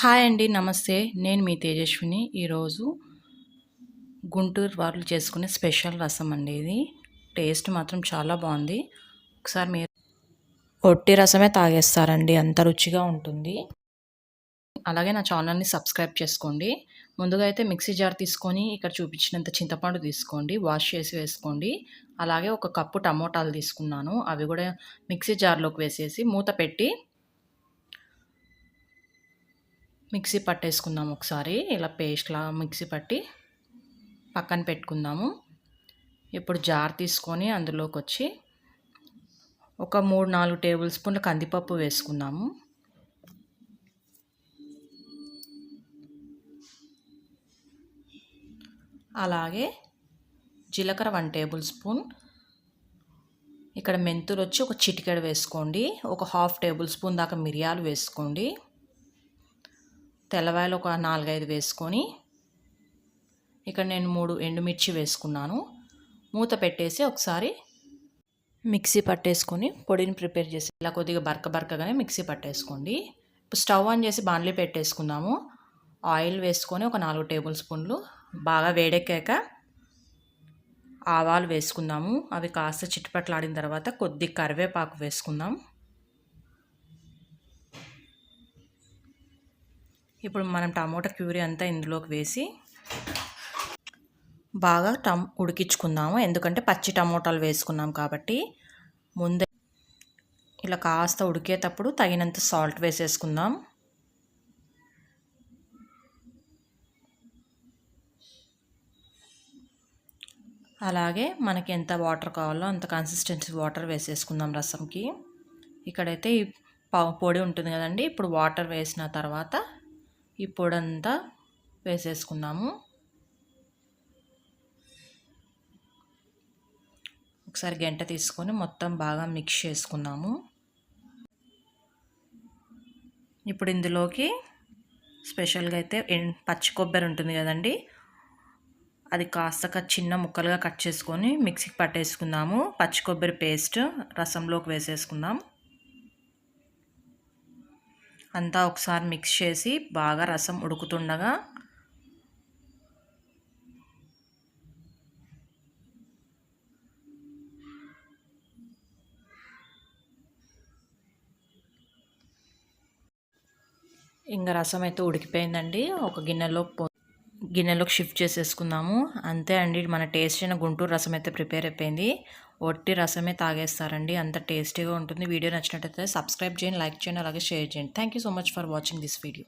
Hi అండి నమస్తే. నేను మీ తేజస్విని. ఈరోజు గుంటూరు వాళ్ళు చేసుకునే స్పెషల్ రసం అండి ఇది. టేస్ట్ మాత్రం చాలా బాగుంది. ఒకసారి మీరు ఒట్టి రసమే తాగేస్తారండి అంత రుచిగా ఉంటుంది. అలాగే నా ఛానల్ని సబ్స్క్రైబ్ చేసుకోండి. ముందుగా అయితే మిక్సీ జార్ తీసుకొని ఇక్కడ చూపించినంత చింతపండు తీసుకోండి వాష్ చేసి వేసుకోండి. అలాగే ఒక కప్పు టమోటాలు తీసుకున్నాను. అవి కూడా మిక్సీ జార్లోకి వేసేసి మూత పెట్టి మిక్సీ పట్టేసుకుందాం ఒకసారి. ఇలా పేస్ట్లా మిక్సీ పట్టి పక్కన పెట్టుకుందాము. ఇప్పుడు జార్ తీసుకొని అందులోకి వచ్చి ఒక మూడు నాలుగు టేబుల్ స్పూన్ల కందిపప్పు వేసుకుందాము. అలాగే జీలకర్ర వన్ టేబుల్ స్పూన్. ఇక్కడ మెంతులు వచ్చి ఒక చిటికెడ వేసుకోండి. ఒక హాఫ్ టేబుల్ స్పూన్ దాకా మిరియాలు వేసుకోండి. తెల్లవాయలు ఒక నాలుగైదు వేసుకొని ఇక్కడ నేను మూడు ఎండుమిర్చి వేసుకున్నాను. మూత పెట్టేసి ఒకసారి మిక్సీ పట్టేసుకొని పొడిని ప్రిపేర్ చేసి ఇలా కొద్దిగా బరక బరకగానే మిక్సీ పట్టేసుకోండి. ఇప్పుడు స్టవ్ ఆన్ చేసి బాండ్లీ పెట్టేసుకుందాము. ఆయిల్ వేసుకొని ఒక నాలుగు టేబుల్ స్పూన్లు బాగా వేడెక్కాక ఆవాలు వేసుకుందాము. అవి కాస్త చిట్టుపట్లాడిన తర్వాత కొద్ది కరివేపాకు వేసుకుందాం. ఇప్పుడు మనం టమోటా క్యూరీ అంతా ఇందులోకి వేసి బాగా టమ్ ఉడికించుకుందాము. ఎందుకంటే పచ్చి టమోటాలు వేసుకున్నాం కాబట్టి ముందే ఇలా కాస్త ఉడికేటప్పుడు తగినంత సాల్ట్ వేసేసుకుందాం. అలాగే మనకి ఎంత వాటర్ కావాలో అంత కన్సిస్టెన్సీ వాటర్ వేసేసుకుందాం రసంకి. ఇక్కడైతే ఈ పొడి ఉంటుంది కదండి ఇప్పుడు వాటర్ వేసిన తర్వాత ఈ పొడంతా వేసేసుకున్నాము. ఒకసారి గంట తీసుకొని మొత్తం బాగా మిక్స్ చేసుకున్నాము. ఇప్పుడు ఇందులోకి స్పెషల్గా అయితే పచ్చి కొబ్బరి ఉంటుంది కదండి. అది కాస్త చిన్న ముక్కలుగా కట్ చేసుకొని మిక్సీకి పట్టేసుకుందాము. పచ్చి కొబ్బరి పేస్ట్ రసంలోకి వేసేసుకుందాం. అంతా ఒకసారి మిక్స్ చేసి బాగా రసం ఉడుకుతుండగా ఇంకా రసం అయితే ఉడికిపోయిందండి. ఒక గిన్నెలో గిన్నెలోకి షిఫ్ట్ చేసేసుకుందాము. అంతే అండి మన టేస్ట్ అయిన గుంటూరు రసం అయితే ప్రిపేర్ అయిపోయింది. ఒట్టి రసమే తాగేస్తారండి అంత టేస్టీగా ఉంటుంది. వీడియో నచ్చినట్టయితే సబ్స్క్రైబ్ చేయండి లైక్ చేయండి అలాగే షేర్ చేయండి. Thank you so much for watching this video